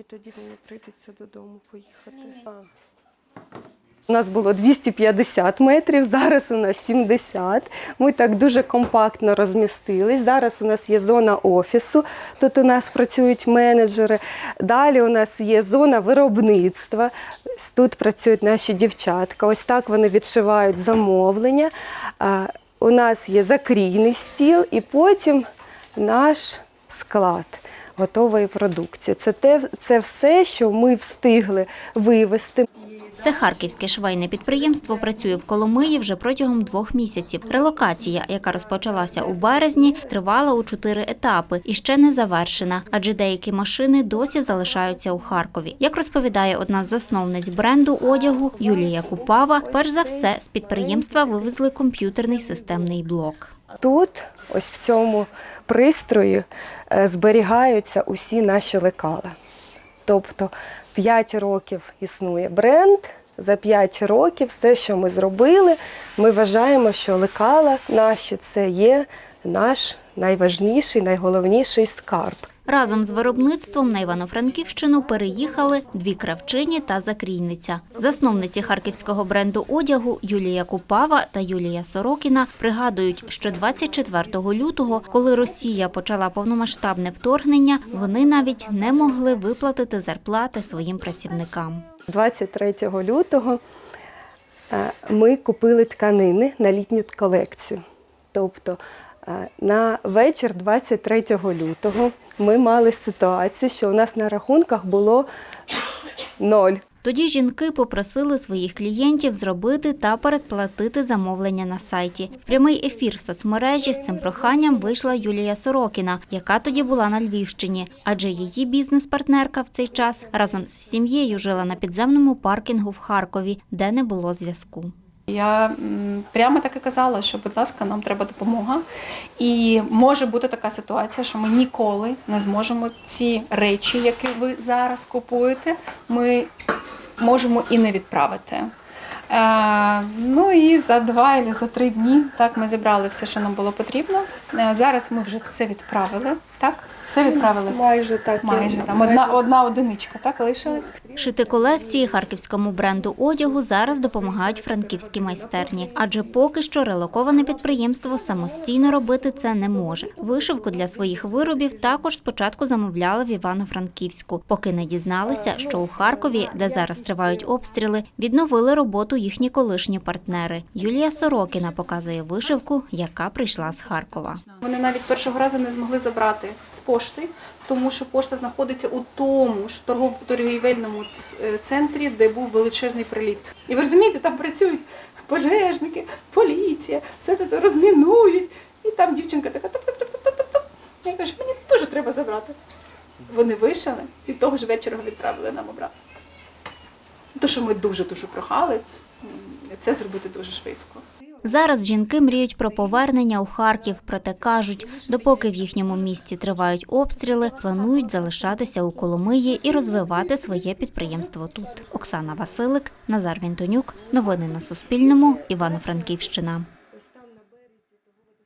Тільки тоді мені прийдеться додому поїхати. А. У нас було 250 метрів, зараз у нас 70. Ми так дуже компактно розмістились. Зараз у нас є зона офісу, тут у нас працюють менеджери. Далі у нас є зона виробництва. Тут працюють наші дівчатка. Ось так вони відшивають замовлення. У нас є закрійний стіл і потім наш склад готової продукції. Це, те, це все, що ми встигли вивезти. Це харківське швейне підприємство працює в Коломиї вже протягом двох місяців. Релокація, яка розпочалася у березні, тривала у чотири етапи і ще не завершена, адже деякі машини досі залишаються у Харкові. Як розповідає одна з засновниць бренду одягу Юлія Купава, перш за все з підприємства вивезли комп'ютерний системний блок. Тут, ось в цьому пристрої, е, зберігаються усі наші лекала. Тобто 5 років існує бренд. За 5 років все, що ми зробили, ми вважаємо, що лекала наші це є наш найважніший, найголовніший скарб. Разом з виробництвом на Івано-Франківщину переїхали дві кравчині та закрійниця. Засновниці харківського бренду одягу Юлія Купава та Юлія Сорокіна пригадують, що 24 лютого, коли Росія почала повномасштабне вторгнення, вони навіть не могли виплатити зарплати своїм працівникам. 23 лютого е, ми купили тканини на літню колекцію. Тобто е, на вечір 23 лютого ми мали ситуацію, що у нас на рахунках було ноль. Тоді жінки попросили своїх клієнтів зробити та передплатити замовлення на сайті. В прямий ефір в соцмережі з цим проханням вийшла Юлія Сорокіна, яка тоді була на Львівщині, адже її бізнес-партнерка в цей час разом з сім'єю жила на підземному паркінгу в Харкові, де не було зв'язку. Я прямо так і казала, що, будь ласка, нам треба допомога. І може бути така ситуація, що ми ніколи не зможемо ці речі, які ви зараз купуєте, ми можемо і не відправити. Е, ну і за два або за три дні так ми зібрали все, що нам було потрібно. Е, зараз ми вже все відправили. Так, все відправили. Майже так. Майже там одна, одна одиничка, так лишилась. Шити колекції харківському бренду одягу зараз допомагають франківські майстерні, адже поки що релоковане підприємство самостійно робити це не може. Вишивку для своїх виробів також спочатку замовляли в Івано-Франківську, поки не дізналися, що у Харкові, де зараз тривають обстріли, відновили роботу їхні колишні партнери. Юлія Сорокіна показує вишивку, яка прийшла з Харкова. Вони навіть першого разу не змогли забрати з пошти, тому що пошта знаходиться у тому ж торговельному центрі, де був величезний приліт. І ви розумієте, там працюють пожежники, поліція, все тут розмінують. І там дівчинка така топ-топ-топ-топ-топ. Я кажу, мені теж треба забрати. Вони вишили і того ж вечора відправили нам обратно. То, що ми дуже-дуже прохали, це зробити дуже швидко. Зараз жінки мріють про повернення у Харків, проте кажуть, допоки в їхньому місті тривають обстріли, планують залишатися у Коломиї і розвивати своє підприємство тут. Оксана Василик, Назар Вінтонюк. Новини на Суспільному. Івано-Франківщина.